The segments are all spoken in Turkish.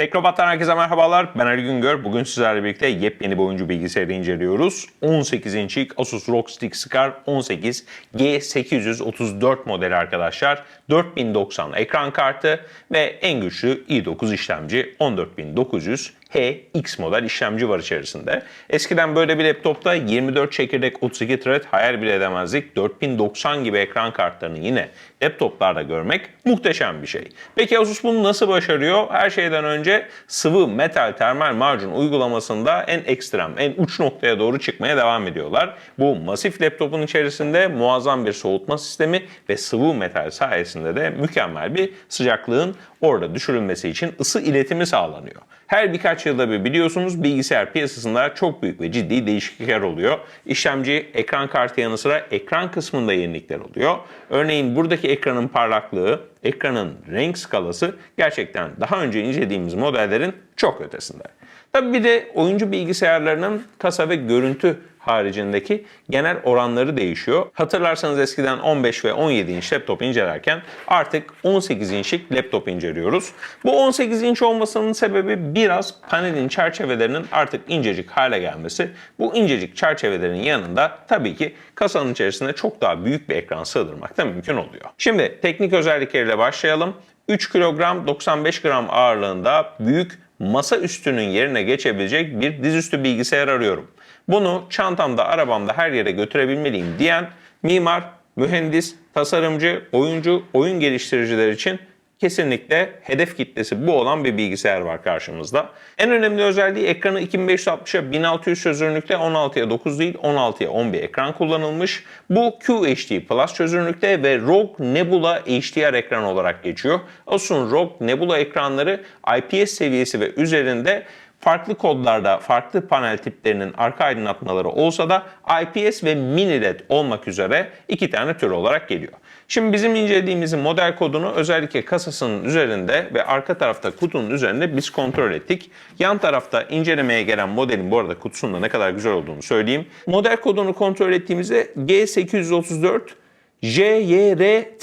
Teknobat'tan herkese merhabalar. Ben Ali Güngör. Bugün sizlerle birlikte yepyeni bir oyuncu bilgisayarı inceliyoruz. 18 inçlik Asus ROG Strix Scar 18 G834 modeli arkadaşlar. 4090 ekran kartı ve en güçlü i9 işlemci 14900 HX model işlemci var içerisinde. Eskiden böyle bir laptopta 24 çekirdek 32 thread hayal bile edemezdik. 4090 gibi ekran kartlarını yine laptoplarda görmek muhteşem bir şey. Peki Asus bunu nasıl başarıyor? Her şeyden önce sıvı metal termal macun uygulamasında en ekstrem, en uç noktaya doğru çıkmaya devam ediyorlar. Bu masif laptopun içerisinde muazzam bir soğutma sistemi ve sıvı metal sayesinde de mükemmel bir sıcaklığın orada düşürülmesi için ısı iletimi sağlanıyor. Her birkaç yılda bir biliyorsunuz bilgisayar piyasasında çok büyük ve ciddi değişiklikler oluyor. İşlemci, ekran kartı yanı sıra ekran kısmında yenilikler oluyor. Örneğin buradaki ekranın parlaklığı, ekranın renk skalası gerçekten daha önce incelediğimiz modellerin çok ötesinde. Tabii bir de oyuncu bilgisayarlarının kasa ve görüntü haricindeki genel oranları değişiyor. Hatırlarsanız eskiden 15 ve 17 inç laptop incelerken artık 18 inçlik laptop inceliyoruz. Bu 18 inç olmasının sebebi biraz panelin çerçevelerinin artık incecik hale gelmesi. Bu incecik çerçevelerin yanında tabii ki kasanın içerisinde çok daha büyük bir ekran sığdırmak da mümkün oluyor. Şimdi teknik özellikleriyle başlayalım. 3 kilogram 95 gram ağırlığında büyük masa üstünün yerine geçebilecek bir dizüstü bilgisayar arıyorum. Bunu çantamda, arabamda her yere götürebilmeliyim diyen mimar, mühendis, tasarımcı, oyuncu, oyun geliştiriciler için kesinlikle hedef kitlesi bu olan bir bilgisayar var karşımızda. En önemli özelliği ekranı 2560'a 1600 çözünürlükte 16'ya 9 değil 16'ya 11 ekran kullanılmış. Bu QHD Plus çözünürlükte ve ROG Nebula HDR ekran olarak geçiyor. Asus'un ROG Nebula ekranları IPS seviyesi ve üzerinde farklı kodlarda farklı panel tiplerinin arka aydınlatmaları olsa da IPS ve mini LED olmak üzere iki tane tür olarak geliyor. Şimdi bizim incelediğimiz model kodunu özellikle kasasının üzerinde ve arka tarafta kutunun üzerinde biz kontrol ettik. Yan tarafta incelemeye gelen modelin bu arada kutusunda ne kadar güzel olduğunu söyleyeyim. Model kodunu kontrol ettiğimizde G834 JYR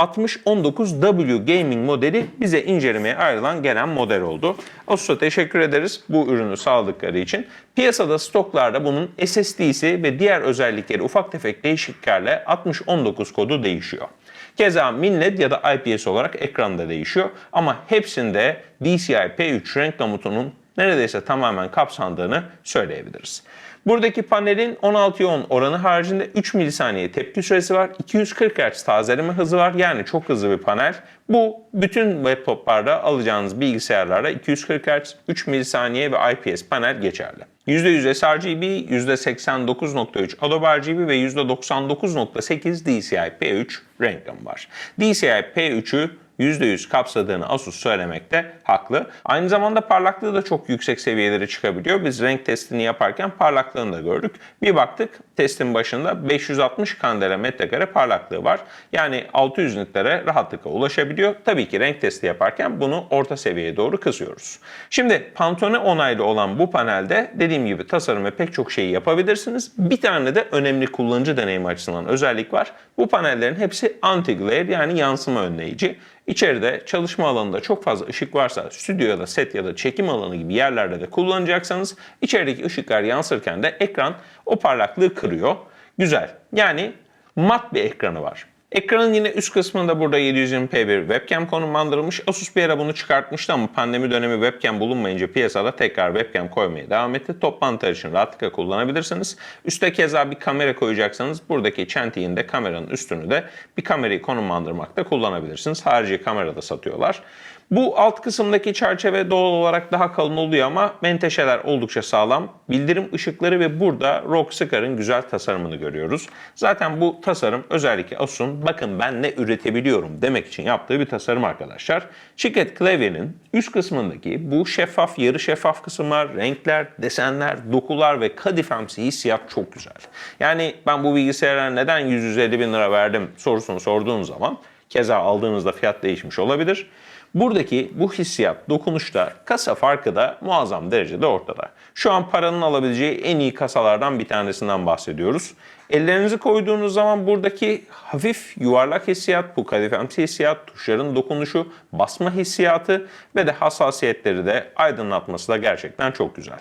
6019W Gaming modeli bize incelemeye ayrılan gelen model oldu. Asus'a teşekkür ederiz bu ürünü sağladıkları için. Piyasada stoklarda bunun SSD'si ve diğer özellikleri ufak tefek değişikliklerle 6019 kodu değişiyor. Keza MinLED ya da IPS olarak ekranda değişiyor ama hepsinde DCI P3 renk gamutunun neredeyse tamamen kapsandığını söyleyebiliriz. Buradaki panelin 16'ya 10 oranı haricinde 3 milisaniye tepki süresi var. 240 Hz tazeleme hızı var. Yani çok hızlı bir panel. Bu bütün laptoplarda alacağınız bilgisayarlarda 240 Hz, 3 milisaniye ve IPS panel geçerli. %100 sRGB, %89.3 Adobe RGB ve %99.8 DCI P3 renk gamı var. DCI P3'ü %100 kapsadığını Asus söylemekte haklı. Aynı zamanda parlaklığı da çok yüksek seviyelere çıkabiliyor. Biz renk testini yaparken parlaklığını da gördük. Bir baktık testin başında 560 kandela metrekare parlaklığı var. Yani 600 nitlere rahatlıkla ulaşabiliyor. Tabii ki renk testi yaparken bunu orta seviyeye doğru kısıyoruz. Şimdi Pantone onaylı olan bu panelde dediğim gibi tasarım ve pek çok şeyi yapabilirsiniz. Bir tane de önemli kullanıcı deneyimi açısından özellik var. Bu panellerin hepsi anti-glare yani yansıma önleyici. İçeride çalışma alanında çok fazla ışık varsa stüdyo ya da set ya da çekim alanı gibi yerlerde de kullanacaksanız içerideki ışıklar yansırken de ekran o parlaklığı kırıyor. Güzel. Yani mat bir ekranı var. Ekranın yine üst kısmında burada 720p bir webcam konumlandırılmış. Asus bir ara bunu çıkartmıştı ama pandemi dönemi webcam bulunmayınca piyasada tekrar webcam koymaya devam etti. Toplantılar için rahatlıkla kullanabilirsiniz. Üste keza bir kamera koyacaksanız buradaki çentiğin de kameranın üstünü de bir kamerayı konumlandırmakta kullanabilirsiniz. Harici kamera da satıyorlar. Bu alt kısımdaki çerçeve doğal olarak daha kalın oluyor ama menteşeler oldukça sağlam. Bildirim ışıkları ve burada ROG Scar'ın güzel tasarımını görüyoruz. Zaten bu tasarım özellikle Asus'un bakın ben ne üretebiliyorum demek için yaptığı bir tasarım arkadaşlar. Şirket klavyenin üst kısmındaki bu şeffaf, yarı şeffaf kısımlar, renkler, desenler, dokular ve kadifemsi hissiyat çok güzel. Yani ben bu bilgisayara neden 150 bin lira verdim sorusunu sorduğum zaman keza aldığınızda fiyat değişmiş olabilir. Buradaki bu hissiyat, dokunuşta, kasa farkı da muazzam derecede ortada. Şu an paranın alabileceği en iyi kasalardan bir tanesinden bahsediyoruz. Ellerinizi koyduğunuz zaman buradaki hafif yuvarlak hissiyat, bu kadifemsi hissiyat, tuşların dokunuşu, basma hissiyatı ve de hassasiyetleri de aydınlatması da gerçekten çok güzel.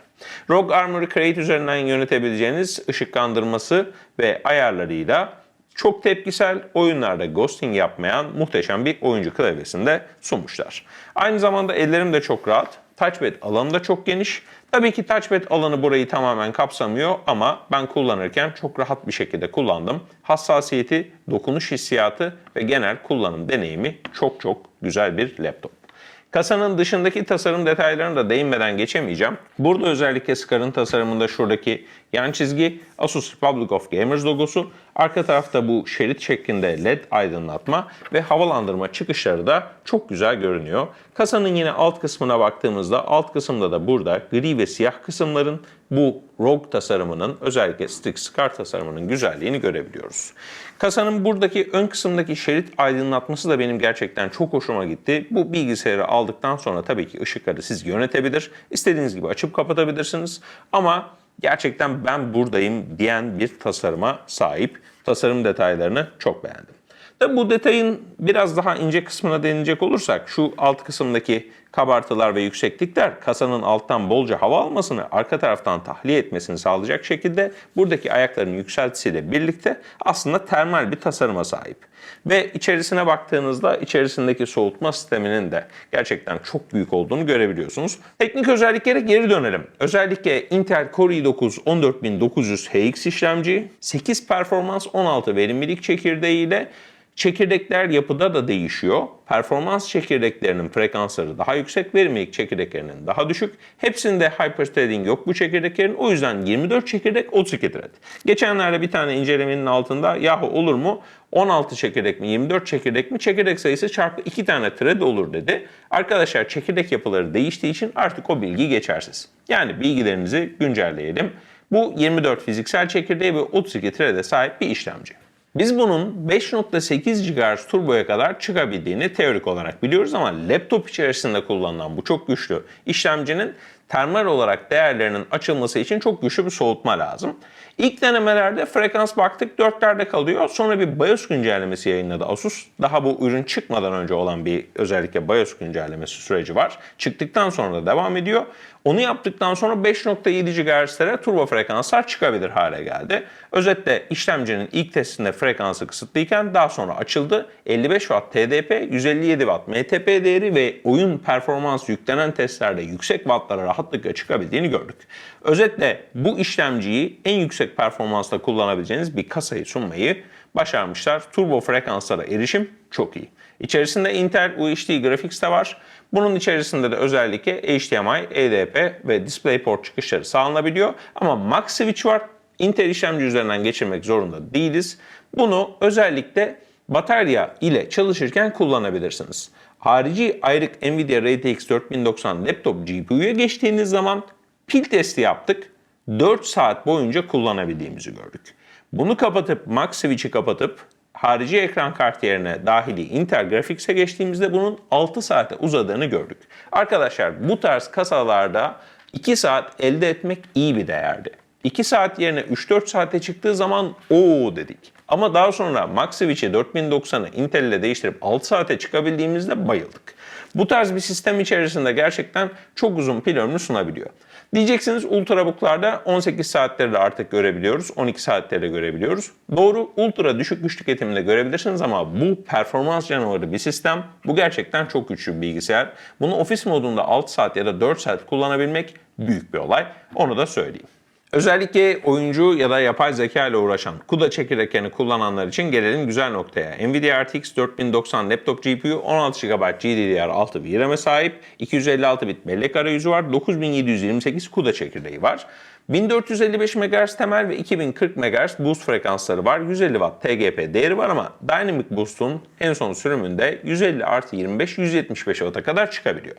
ROG Armoury Crate üzerinden yönetebileceğiniz ışıklandırması ve ayarlarıyla çok tepkisel, oyunlarda ghosting yapmayan muhteşem bir oyuncu klavyesini de sunmuşlar. Aynı zamanda ellerim de çok rahat. Touchpad alanı da çok geniş. Tabii ki touchpad alanı burayı tamamen kapsamıyor ama ben kullanırken çok rahat bir şekilde kullandım. Hassasiyeti, dokunuş hissiyatı ve genel kullanım deneyimi çok çok güzel bir laptop. Kasanın dışındaki tasarım detaylarına da değinmeden geçemeyeceğim. Burada özellikle Scar'ın tasarımında şuradaki yan çizgi Asus Republic of Gamers logosu. Arka tarafta bu şerit şeklinde led aydınlatma ve havalandırma çıkışları da çok güzel görünüyor. Kasanın yine alt kısmına baktığımızda alt kısımda da burada gri ve siyah kısımların bu ROG tasarımının özellikle Strix Scar tasarımının güzelliğini görebiliyoruz. Kasanın buradaki ön kısımdaki şerit aydınlatması da benim gerçekten çok hoşuma gitti. Bu bilgisayarı aldıktan sonra tabii ki ışıkları siz yönetebilir. İstediğiniz gibi açıp kapatabilirsiniz. Ama gerçekten ben buradayım diyen bir tasarıma sahip. Tasarım detaylarını çok beğendim. Tabi bu detayın biraz daha ince kısmına denilecek olursak şu alt kısımdaki kabartılar ve yükseklikler kasanın alttan bolca hava almasını arka taraftan tahliye etmesini sağlayacak şekilde buradaki ayakların yükseltisiyle birlikte aslında termal bir tasarıma sahip. Ve içerisine baktığınızda içerisindeki soğutma sisteminin de gerçekten çok büyük olduğunu görebiliyorsunuz. Teknik özelliklere geri dönelim. Özellikle Intel Core i9 14900 HX işlemci, 8 performans 16 verimlilik çekirdeği ile Çekirdekler yapıda da değişiyor. Performans çekirdeklerinin frekansları daha yüksek, verimlilik çekirdeklerinin daha düşük. Hepsinde hyperthreading yok bu çekirdeklerin. O yüzden 24 çekirdek 32 thread. Geçenlerde bir tane incelemenin altında yahu olur mu 16 çekirdek mi 24 çekirdek mi çekirdek sayısı çarpı 2 tane thread olur dedi. Arkadaşlar çekirdek yapıları değiştiği için artık o bilgi geçersiz. Yani bilgilerinizi güncelleyelim. Bu 24 fiziksel çekirdeği ve 32 thread'e sahip bir işlemci. Biz bunun 5.8 GHz turboya kadar çıkabildiğini teorik olarak biliyoruz ama laptop içerisinde kullanılan bu çok güçlü işlemcinin termal olarak değerlerinin açılması için çok güçlü bir soğutma lazım. İlk denemelerde frekans baktık 4'lerde kalıyor. Sonra bir BIOS güncellemesi yayınladı Asus. Daha bu ürün çıkmadan önce olan bir özellikle BIOS güncellemesi süreci var. Çıktıktan sonra da devam ediyor. Onu yaptıktan sonra 5.7 GHz'lere turbo frekanslar çıkabilir hale geldi. Özetle işlemcinin ilk testinde frekansı kısıtlıyken daha sonra açıldı. 55 Watt TDP, 157 Watt MTP değeri ve oyun performansı yüklenen testlerde yüksek wattlara rahatlıkla çıkabildiğini gördük. Özetle bu işlemciyi en yüksek performansla kullanabileceğiniz bir kasayı sunmayı başarmışlar. Turbo frekanslara erişim çok iyi. İçerisinde Intel UHD Graphics de var. Bunun içerisinde de özellikle HDMI, EDP ve DisplayPort çıkışları sağlanabiliyor. Ama Max Switch var. Intel işlemci üzerinden geçirmek zorunda değiliz. Bunu özellikle batarya ile çalışırken kullanabilirsiniz. Harici ayrık Nvidia RTX 4090 laptop GPU'ya geçtiğiniz zaman pil testi yaptık. 4 saat boyunca kullanabildiğimizi gördük. Bunu kapatıp Max Switch'i kapatıp harici ekran kartı yerine dahili Intel Graphics'e geçtiğimizde bunun 6 saate uzadığını gördük. Arkadaşlar bu tarz kasalarda 2 saat elde etmek iyi bir değerdi. 2 saat yerine 3-4 saate çıktığı zaman o dedik. Ama daha sonra Max Switch'i 4090'ı Intel ile değiştirip 6 saate çıkabildiğimizde bayıldık. Bu tarz bir sistem içerisinde gerçekten çok uzun pil ömrü sunabiliyor. Diyeceksiniz ultrabooklarda 18 saatleri de artık görebiliyoruz. 12 saatleri de görebiliyoruz. Doğru ultra düşük güç tüketiminde görebilirsiniz ama bu performans canavarı bir sistem. Bu gerçekten çok güçlü bir bilgisayar. Bunu ofis modunda 6 saat ya da 4 saat kullanabilmek büyük bir olay. Onu da söyleyeyim. Özellikle oyuncu ya da yapay zeka ile uğraşan CUDA çekirdeklerini kullananlar için gelelim güzel noktaya. Nvidia RTX 4090 laptop GPU 16 GB GDDR6 VRAM'e sahip, 256 bit bellek arayüzü var, 9728 CUDA çekirdeği var. 1455 MHz temel ve 2040 MHz boost frekansları var. 150 Watt TGP değeri var ama Dynamic Boost'un en son sürümünde 150 artı 25 175 Watt'a kadar çıkabiliyor.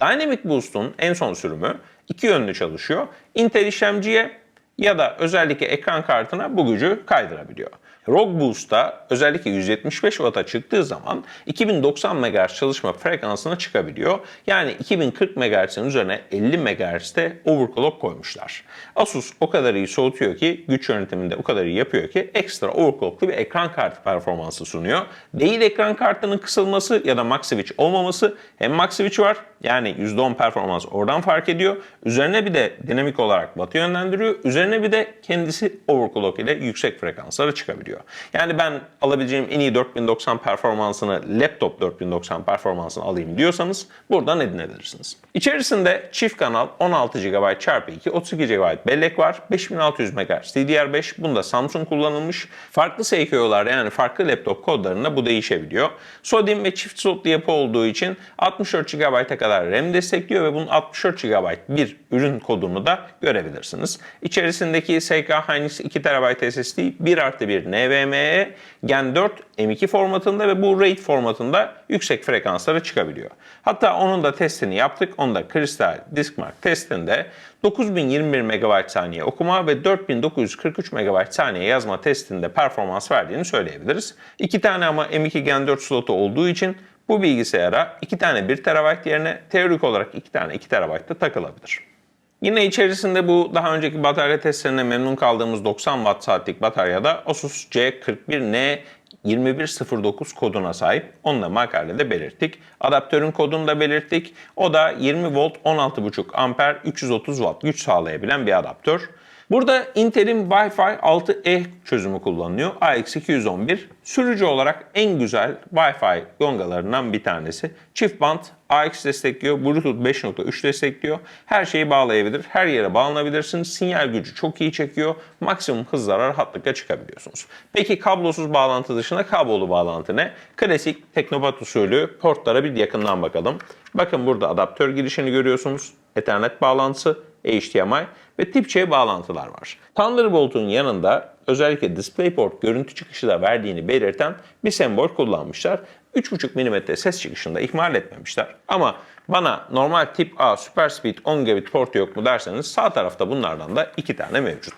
Dynamic Boost'un en son sürümü iki yönlü çalışıyor. Intel işlemciye ya da özellikle ekran kartına bu gücü kaydırabiliyor. ROG Boost'ta özellikle 175 Watt'a çıktığı zaman 2090 MHz çalışma frekansına çıkabiliyor. Yani 2040 MHz'in üzerine 50 MHz'de overclock koymuşlar. Asus o kadar iyi soğutuyor ki güç yönetiminde o kadar iyi yapıyor ki ekstra overclocklu bir ekran kartı performansı sunuyor. Değil ekran kartının kısılması ya da max switch olmaması hem max switch var yani %10 performans oradan fark ediyor. Üzerine bir de dinamik olarak batı yönlendiriyor. Üzerine bir de kendisi overclock ile yüksek frekanslara çıkabiliyor. Yani ben alabileceğim en iyi 4090 performansını laptop 4090 performansını alayım diyorsanız buradan edinebilirsiniz. İçerisinde çift kanal 16 GB x 2 32 GB bellek var. 5600 MHz DDR5 bunda Samsung kullanılmış. Farklı SKU'lar yani farklı laptop kodlarında bu değişebiliyor. SODIMM ve çift slotlu yapı olduğu için 64 GB'a kadar RAM destekliyor ve bunun 64 GB bir ürün kodunu da görebilirsiniz. İçerisindeki SK Hynix 2 TB SSD 1 artı 1 NVMe Gen 4 M2 formatında ve bu RAID formatında yüksek frekanslara çıkabiliyor. Hatta onun da testini yaptık. Onda Crystal Diskmark testinde 9021 MB saniye okuma ve 4943 MB saniye yazma testinde performans verdiğini söyleyebiliriz. İki tane ama M2 Gen 4 slotu olduğu için bu bilgisayara 2 tane 1 TB yerine teorik olarak 2 tane 2 TB da takılabilir. Yine içerisinde bu daha önceki batarya testlerine memnun kaldığımız 90 Watt saatlik bataryada Asus C41N 2109 koduna sahip. Onu da makalede belirttik. Adaptörün kodunu da belirttik. O da 20 volt 16,5 amper 330 watt güç sağlayabilen bir adaptör. Burada Intel'in Wi-Fi 6E çözümü kullanılıyor. AX211 sürücü olarak en güzel Wi-Fi yongalarından bir tanesi. Çift band AX destekliyor, Bluetooth 5.3 destekliyor. Her şeyi bağlayabilir, her yere bağlanabilirsiniz. Sinyal gücü çok iyi çekiyor. Maksimum hızlara rahatlıkla çıkabiliyorsunuz. Peki kablosuz bağlantı dışında kablolu bağlantı ne? Klasik Teknopat usulü portlara bir yakından bakalım. Bakın burada adaptör girişini görüyorsunuz. Ethernet bağlantısı, HDMI ve tip C bağlantılar var. Thunderbolt'un yanında özellikle DisplayPort görüntü çıkışı da verdiğini belirten bir sembol kullanmışlar. 3.5 mm ses çıkışında ihmal etmemişler. Ama bana normal tip A Super Speed 10 gigabit portu yok mu derseniz sağ tarafta bunlardan da iki tane mevcut.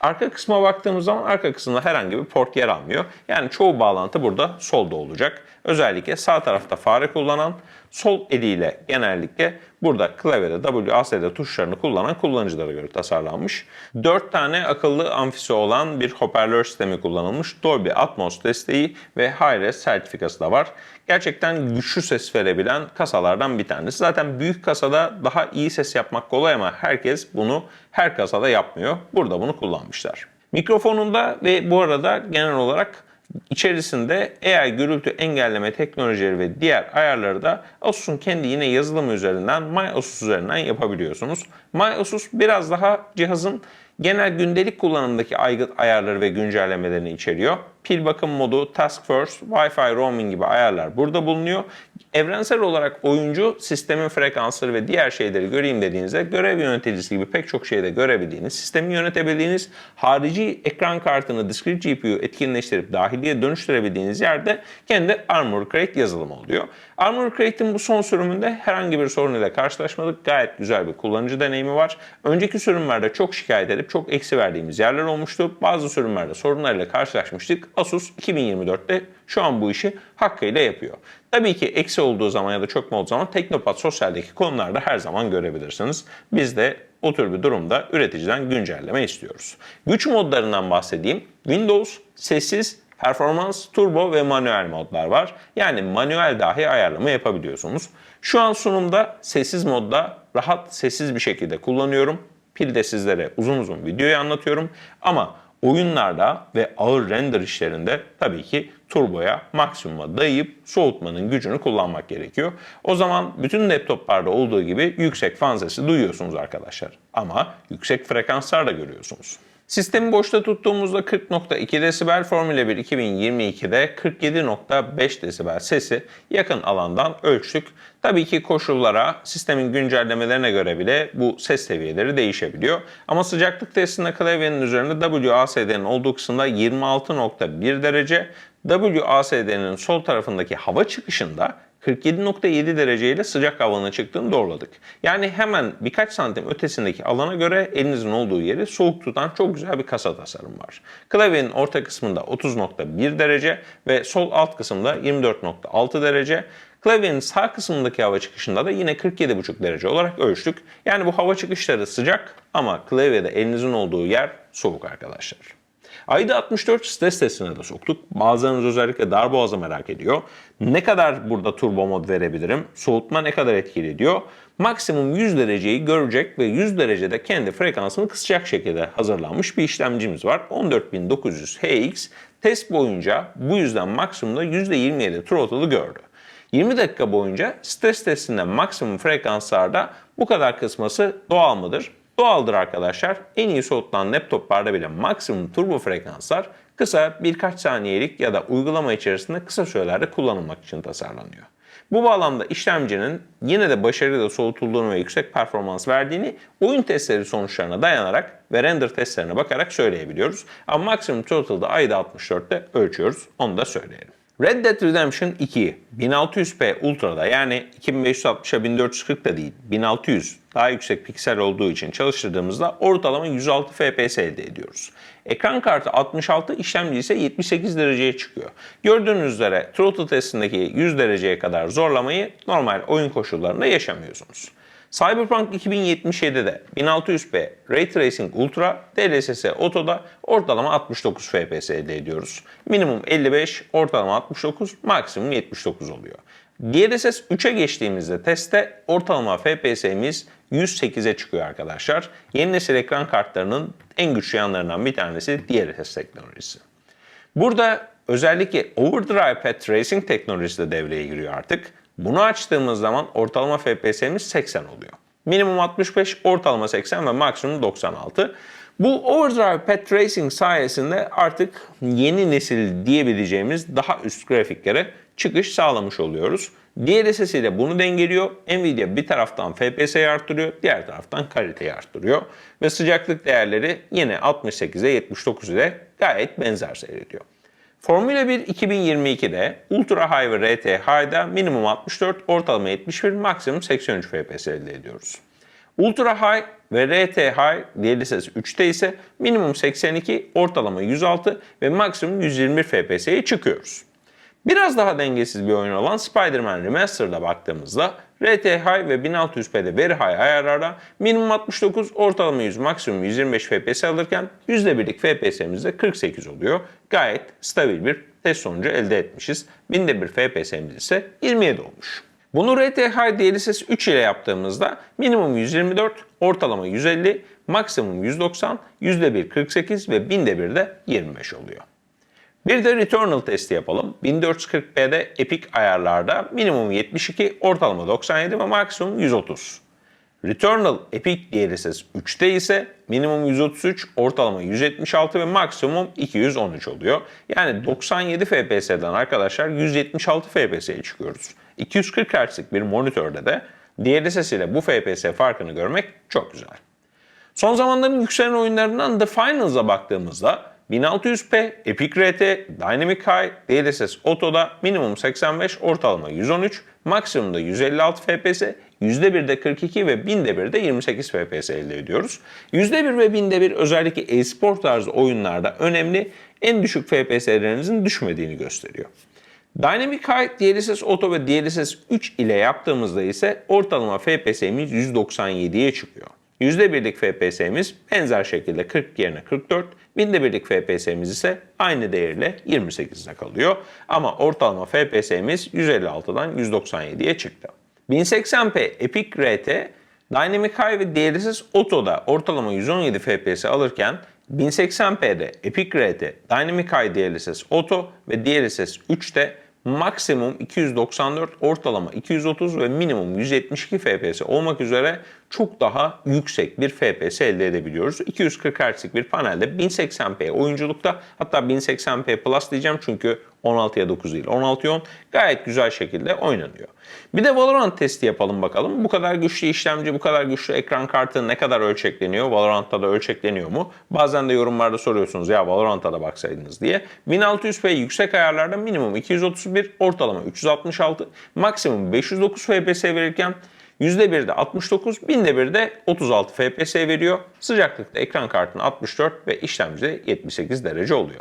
Arka kısma baktığımız zaman arka kısımda herhangi bir port yer almıyor. Yani çoğu bağlantı burada solda olacak. Özellikle sağ tarafta fare kullanan, sol eliyle genellikle burada klavyede WASD tuşlarını kullanan kullanıcılara göre tasarlanmış. 4 tane akıllı amfisi olan bir hoparlör sistemi kullanılmış. Dolby Atmos desteği ve Hi-Res sertifikası da var. Gerçekten güçlü ses verebilen kasalardan bir tanesi. Zaten büyük kasada daha iyi ses yapmak kolay ama herkes bunu her kasada yapmıyor. Burada bunu kullanmışlar. Mikrofonunda ve bu arada genel olarak İçerisinde AI gürültü engelleme teknolojileri ve diğer ayarları da Asus'un kendi yine yazılımı üzerinden MyAsus üzerinden yapabiliyorsunuz. MyAsus biraz daha cihazın genel gündelik kullanımdaki aygıt ayarları ve güncellemelerini içeriyor. Pil bakım modu, Task Force, Wi-Fi roaming gibi ayarlar burada bulunuyor. Evrensel olarak oyuncu sistemin frekansları ve diğer şeyleri göreyim dediğinizde görev yöneticisi gibi pek çok şeyde görebildiğiniz, sistemi yönetebildiğiniz, harici ekran kartını Discrete GPU etkinleştirip dahiliye dönüştürebildiğiniz yerde kendi Armor Crate yazılımı oluyor. Armor Crate'in bu son sürümünde herhangi bir sorun ile karşılaşmadık. Gayet güzel bir kullanıcı deneyimi var. Önceki sürümlerde çok şikayet edip çok eksi verdiğimiz yerler olmuştu. Bazı sürümlerde sorunlarla karşılaşmıştık. Asus 2024'te şu an bu işi hakkıyla yapıyor. Tabii ki eksi olduğu zaman ya da çökme olduğu zaman Teknopat Sosyal'deki konularda her zaman görebilirsiniz. Biz de o tür bir durumda üreticiden güncelleme istiyoruz. Güç modlarından bahsedeyim. Windows, sessiz, performans, turbo ve manuel modlar var. Yani manuel dahi ayarlama yapabiliyorsunuz. Şu an sunumda sessiz modda rahat sessiz bir şekilde kullanıyorum. Pilde sizlere uzun uzun videoyu anlatıyorum. Ama oyunlarda ve ağır render işlerinde tabii ki turboya maksimuma dayayıp soğutmanın gücünü kullanmak gerekiyor. O zaman bütün laptoplarda olduğu gibi yüksek fan sesi duyuyorsunuz arkadaşlar. Ama yüksek frekanslar da görüyorsunuz. Sistemi boşta tuttuğumuzda 40.2 desibel, Formula 1 2022'de 47.5 desibel sesi yakın alandan ölçtük. Tabii ki koşullara, sistemin güncellemelerine göre bile bu ses seviyeleri değişebiliyor. Ama sıcaklık testinde klavyenin üzerinde WASD'nin olduğu kısımda 26.1 derece, WASD'nin sol tarafındaki hava çıkışında 47.7 dereceyle sıcak havanın çıktığını doğruladık. Yani hemen birkaç santim ötesindeki alana göre elinizin olduğu yeri soğuk tutan çok güzel bir kasa tasarım var. Klavyenin orta kısmında 30.1 derece ve sol alt kısımda 24.6 derece. Klavyenin sağ kısmındaki hava çıkışında da yine 47.5 derece olarak ölçtük. Yani bu hava çıkışları sıcak ama klavyede elinizin olduğu yer soğuk arkadaşlar. Ayda 64 stres testine de soktuk. Bazılarınız özellikle darboğazı merak ediyor. Ne kadar burada turbo mod verebilirim? Soğutma ne kadar etkili diyor. Maksimum 100 dereceyi görecek ve 100 derecede kendi frekansını kısacak şekilde hazırlanmış bir işlemcimiz var. 14900 HX test boyunca bu yüzden maksimumda %27 throttle'ı gördü. 20 dakika boyunca stres testinde maksimum frekanslarda bu kadar kısması doğal mıdır? Doğaldır arkadaşlar. En iyi soğutulan laptoplarda bile maksimum turbo frekanslar kısa birkaç saniyelik ya da uygulama içerisinde kısa sürelerde kullanılmak için tasarlanıyor. Bu bağlamda işlemcinin yine de başarıyla soğutulduğunu ve yüksek performans verdiğini oyun testleri sonuçlarına dayanarak ve render testlerine bakarak söyleyebiliyoruz. Ama maksimum throttle'da ayda 64'te ölçüyoruz. Onu da söyleyelim. Red Dead Redemption 2'yi 1600p Ultra'da yani 2560'a 1440'da değil 1600 daha yüksek piksel olduğu için çalıştırdığımızda ortalama 106 FPS elde ediyoruz. Ekran kartı 66, işlemci ise 78 dereceye çıkıyor. Gördüğünüz üzere throttle testindeki 100 dereceye kadar zorlamayı normal oyun koşullarında yaşamıyorsunuz. Cyberpunk 2077'de 1600p Ray Tracing Ultra, DLSS Auto'da ortalama 69 FPS elde ediyoruz. Minimum 55, ortalama 69, maksimum 79 oluyor. DLSS 3'e geçtiğimizde testte ortalama FPS'miz 108'e çıkıyor arkadaşlar. Yeni nesil ekran kartlarının en güçlü yanlarından bir tanesi DLSS teknolojisi. Burada özellikle Overdrive Path Tracing teknolojisi de devreye giriyor artık. Bunu açtığımız zaman ortalama FPS'miz 80 oluyor. Minimum 65, ortalama 80 ve maksimum 96. Bu Overdrive Path Tracing sayesinde artık yeni nesil diyebileceğimiz daha üst grafiklere çıkış sağlamış oluyoruz. DLSS ile bunu dengeliyor. Nvidia bir taraftan FPS'yi arttırıyor, diğer taraftan kaliteyi arttırıyor. Ve sıcaklık değerleri yine 68'e 79 ile gayet benzer seyrediyor. Formula 1 2022'de Ultra High ve RT High'da minimum 64, ortalama 71, maksimum 83 FPS elde ediyoruz. Ultra High ve RT High DLSS 3'te ise minimum 82, ortalama 106 ve maksimum 121 FPS'ye çıkıyoruz. Biraz daha dengesiz bir oyun olan Spider-Man Remastered'a baktığımızda RT High ve 1600p'de Very High ayarlarda minimum 69, ortalama 100, maksimum 125 FPS alırken %1'lik FPS'miz de 48 oluyor. Gayet stabil bir test sonucu elde etmişiz. Binde bir FPS'miz ise 27 olmuş. Bunu RT High DLSS 3 ile yaptığımızda minimum 124, ortalama 150, maksimum 190, %1 48 ve binde bir de 25 oluyor. Bir de Returnal testi yapalım. 1440p'de Epic ayarlarda minimum 72, ortalama 97 ve maksimum 130. Returnal Epic DLSS 3'te ise minimum 133, ortalama 176 ve maksimum 213 oluyor. Yani 97 FPS'den arkadaşlar 176 FPS'ye çıkıyoruz. 240 Hz'lik bir monitörde de DLSS ile bu FPS farkını görmek çok güzel. Son zamanların yükselen oyunlarından The Finals'a baktığımızda 1600p, Epic RT, Dynamic High, DLSS Auto'da minimum 85, ortalama 113, maksimumda 156 FPS, %1'de 42 ve 1000'de 1'de 28 FPS elde ediyoruz. %1 ve 1000'de 1 özellikle e-spor tarzı oyunlarda önemli, en düşük FPS'lerinizin düşmediğini gösteriyor. Dynamic High, DLSS Auto ve DLSS 3 ile yaptığımızda ise ortalama FPS'miz 197'ye çıkıyor. %1'lik FPS'miz benzer şekilde 40 yerine 44, binde birlik FPS'miz ise aynı değerle 28'de kalıyor. Ama ortalama FPS'miz 156'dan 197'ye çıktı. 1080p Epic RT, Dynamic High ve DLSS Auto'da ortalama 117 FPS alırken 1080p'de Epic RT, Dynamic High DLSS Auto ve DLSS 3'te maksimum 294, ortalama 230 ve minimum 172 FPS olmak üzere çok daha yüksek bir FPS elde edebiliyoruz. 240 Hz'lik bir panelde 1080p oyunculukta hatta 1080p Plus diyeceğim çünkü 16'ya 9 değil 16'ya 10 gayet güzel şekilde oynanıyor. Bir de Valorant testi yapalım bakalım. Bu kadar güçlü işlemci, bu kadar güçlü ekran kartı ne kadar ölçekleniyor? Valorant'ta da ölçekleniyor mu? Bazen de yorumlarda soruyorsunuz ya Valorant'a da baksaydınız diye. 1600p yüksek ayarlarda minimum 231, ortalama 366, maksimum 509 FPS verirken %1'de 69, 1000'de 1'de 36 FPS veriyor. Sıcaklıkta ekran kartının 64 ve işlemcide 78 derece oluyor.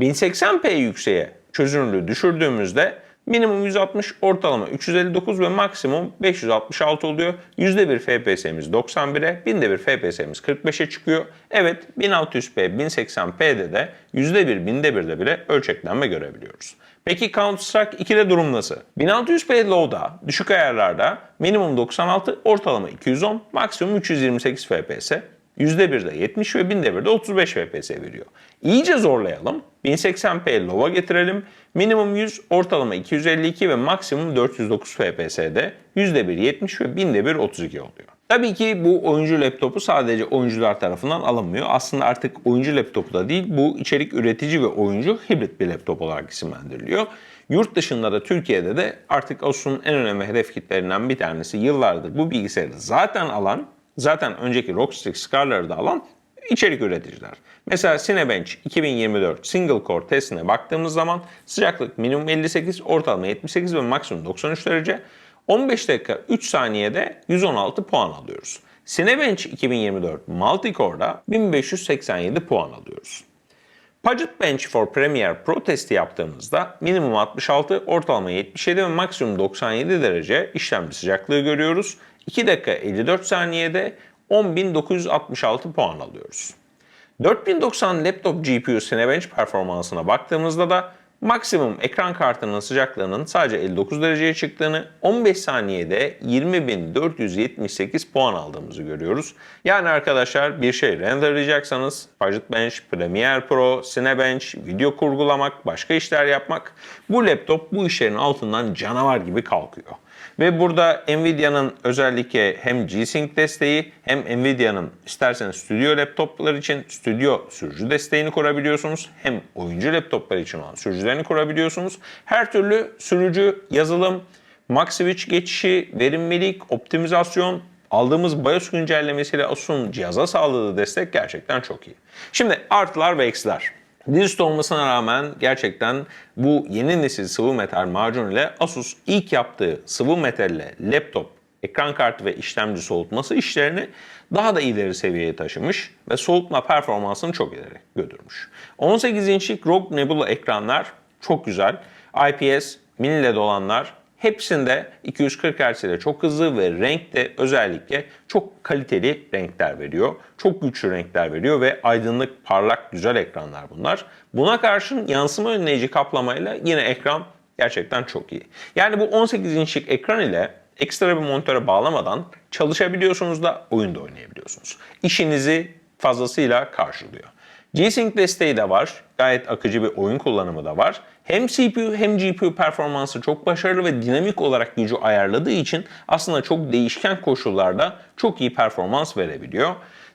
1080p yükseğe çözünürlüğü düşürdüğümüzde minimum 160, ortalama 359 ve maksimum 566 oluyor. %1 FPS'miz 91'e, 1000'de bir FPS'miz 45'e çıkıyor. Evet 1600p, 1080p'de de %1, 1000'de 1'de bile ölçeklenme görebiliyoruz. Peki Counter-Strike 2'de durum nasıl? 1600p Low'da, düşük ayarlarda minimum 96, ortalama 210, maksimum 328 FPS. %1'de 70 ve 1000'de 1'de 35 FPS veriyor. İyice zorlayalım. 1080p low'a getirelim. Minimum 100, ortalama 252 ve maksimum 409 FPS'de %1 70 ve 1000'de 1 32 oluyor. Tabii ki bu oyuncu laptopu sadece oyuncular tarafından alınmıyor. Aslında artık oyuncu laptopu da değil, bu içerik üretici ve oyuncu hibrit bir laptop olarak isimlendiriliyor. Yurt dışında da Türkiye'de de artık Asus'un en önemli hedef kitlerinden bir tanesi yıllardır bu bilgisayarı zaten alan zaten önceki ROG Scar'ları da alan içerik üreticiler. Mesela Cinebench 2024 single core testine baktığımız zaman sıcaklık minimum 58, ortalama 78 ve maksimum 93 derece. 15 dakika 3 saniyede 116 puan alıyoruz. Cinebench 2024 Multicore'da 1587 puan alıyoruz. Puget Bench for Premiere Pro testi yaptığımızda minimum 66, ortalama 77 ve maksimum 97 derece işlemci sıcaklığı görüyoruz. 2 dakika 54 saniyede 10.966 puan alıyoruz. 4090 laptop GPU Cinebench performansına baktığımızda da maksimum ekran kartının sıcaklığının sadece 59 dereceye çıktığını, 15 saniyede 20.478 puan aldığımızı görüyoruz. Yani arkadaşlar bir şey renderlayacaksanız Puget Bench, Premiere Pro, Cinebench, video kurgulamak, başka işler yapmak bu laptop bu işlerin altından canavar gibi kalkıyor. Ve burada Nvidia'nın özellikle hem G-Sync desteği hem Nvidia'nın isterseniz stüdyo laptoplar için stüdyo sürücü desteğini kurabiliyorsunuz. Hem oyuncu laptoplar için olan sürücülerini kurabiliyorsunuz. Her türlü sürücü, yazılım, Max Switch geçişi, verimlilik, optimizasyon, aldığımız BIOS güncellemesiyle Asus'un cihaza sağladığı destek gerçekten çok iyi. Şimdi artılar ve eksiler. Dizüstü olmasına rağmen gerçekten bu yeni nesil sıvı metal macun ile Asus ilk yaptığı sıvı metalle laptop, ekran kartı ve işlemci soğutması işlerini daha da ileri seviyeye taşımış ve soğutma performansını çok ileri götürmüş. 18 inçlik ROG Nebula ekranlar çok güzel. IPS, mini LED olanlar Hepsinde 240 Hz ile çok hızlı ve renk de özellikle çok kaliteli renkler veriyor. Çok güçlü renkler veriyor ve aydınlık, parlak, güzel ekranlar bunlar. Buna karşın yansıma önleyici kaplamayla yine ekran gerçekten çok iyi. Yani bu 18 inçlik ekran ile ekstra bir monitöre bağlamadan çalışabiliyorsunuz da oyunda oynayabiliyorsunuz. İşinizi fazlasıyla karşılıyor. G-Sync desteği de var. Gayet akıcı bir oyun kullanımı da var. Hem CPU hem GPU performansı çok başarılı ve dinamik olarak gücü ayarladığı için aslında çok değişken koşullarda çok iyi performans verebiliyor.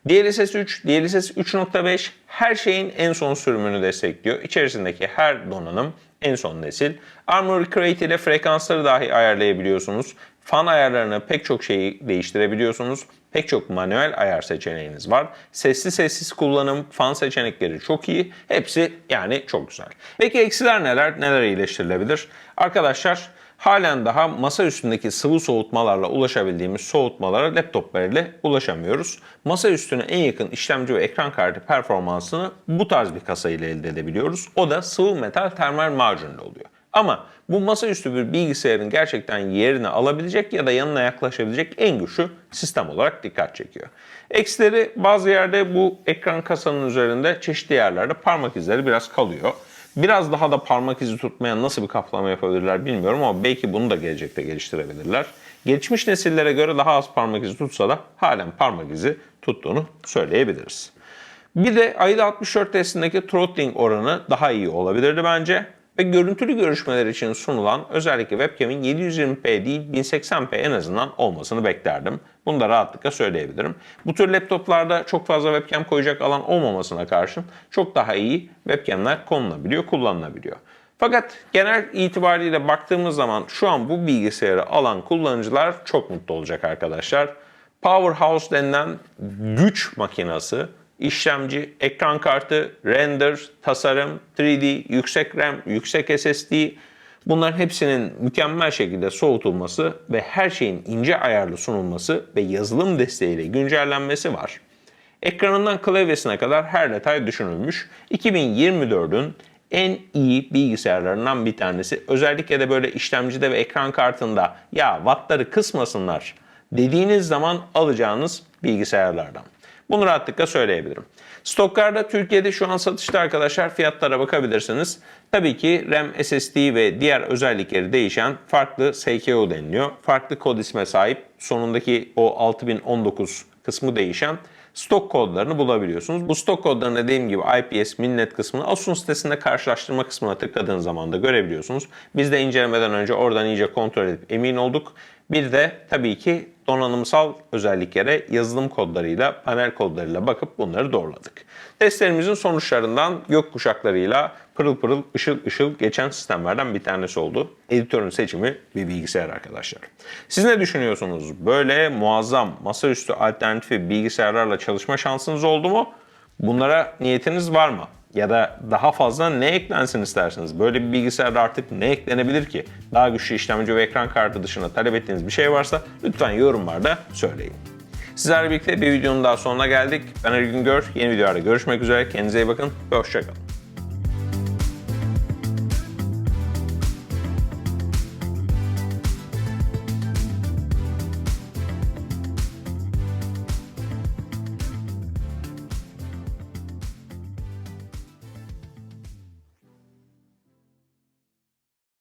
DLSS 3, DLSS 3.5 her şeyin en son sürümünü destekliyor. İçerisindeki her donanım en son nesil. Armoury Crate ile frekansları dahi ayarlayabiliyorsunuz. Fan ayarlarını pek çok şeyi değiştirebiliyorsunuz. Pek çok manuel ayar seçeneğiniz var. Sesli sessiz kullanım, fan seçenekleri çok iyi. Hepsi yani çok güzel. Peki eksiler neler? Neler iyileştirilebilir? Arkadaşlar halen daha masa üstündeki sıvı soğutmalarla ulaşabildiğimiz soğutmalara laptoplarıyla ulaşamıyoruz. Masa üstüne en yakın işlemci ve ekran kartı performansını bu tarz bir kasa ile elde edebiliyoruz. O da sıvı metal termal macunlu oluyor. Ama bu masaüstü bir bilgisayarın gerçekten yerini alabilecek ya da yanına yaklaşabilecek en güçlü sistem olarak dikkat çekiyor. Eksileri bazı yerde bu ekran kasanın üzerinde çeşitli yerlerde parmak izleri biraz kalıyor. Biraz daha da parmak izi tutmaya nasıl bir kaplama yapabilirler bilmiyorum ama belki bunu da gelecekte geliştirebilirler. Gelişmiş nesillere göre daha az parmak izi tutsa da halen parmak izi tuttuğunu söyleyebiliriz. Bir de AIDA 64 testindeki throttling oranı daha iyi olabilirdi bence. Ve görüntülü görüşmeler için sunulan özellikle webcam'in 720p değil 1080p en azından olmasını beklerdim. Bunu da rahatlıkla söyleyebilirim. Bu tür laptoplarda çok fazla webcam koyacak alan olmamasına karşın çok daha iyi webcamler konulabiliyor, kullanılabiliyor. Fakat genel itibariyle baktığımız zaman şu an bu bilgisayarı alan kullanıcılar çok mutlu olacak arkadaşlar. Powerhouse denilen güç makinası, işlemci, ekran kartı, render, tasarım, 3D, yüksek RAM, yüksek SSD bunların hepsinin mükemmel şekilde soğutulması ve her şeyin ince ayarlı sunulması ve yazılım desteğiyle güncellenmesi var. Ekranından klavyesine kadar her detay düşünülmüş. 2024'ün en iyi bilgisayarlarından bir tanesi. Özellikle de böyle işlemcide ve ekran kartında ya wattları kısmasınlar dediğiniz zaman alacağınız bilgisayarlardan. Bunu rahatlıkla söyleyebilirim. Stoklarda Türkiye'de şu an satışta arkadaşlar fiyatlara bakabilirsiniz. Tabii ki RAM, SSD ve diğer özellikleri değişen farklı SKU deniliyor. Farklı kod isme sahip. Sonundaki o 6019 kısmı değişen stok kodlarını bulabiliyorsunuz. Bu stok kodlarını dediğim gibi IPS, Minnet kısmını Asus sitesinde karşılaştırma kısmına tıkladığınız zaman da görebiliyorsunuz. Biz de incelemeden önce oradan iyice kontrol edip emin olduk. Bir de tabii ki donanımsal özelliklere yazılım kodlarıyla, panel kodlarıyla bakıp bunları doğruladık. Testlerimizin sonuçlarından gök kuşaklarıyla pırıl pırıl ışıl ışıl geçen sistemlerden bir tanesi oldu. Editörün seçimi bir bilgisayar arkadaşlar. Siz ne düşünüyorsunuz? Böyle muazzam masaüstü alternatifi bilgisayarlarla çalışma şansınız oldu mu? Bunlara niyetiniz var mı? Ya da daha fazla ne eklensin istersiniz? Böyle bir bilgisayarda artık ne eklenebilir ki? Daha güçlü işlemci ve ekran kartı dışında talep ettiğiniz bir şey varsa lütfen yorumlarda söyleyin. Sizlerle birlikte bir videonun daha sonuna geldik. Ben Ergün Gör. Yeni videolarda görüşmek üzere. Kendinize iyi bakın hoşçakalın.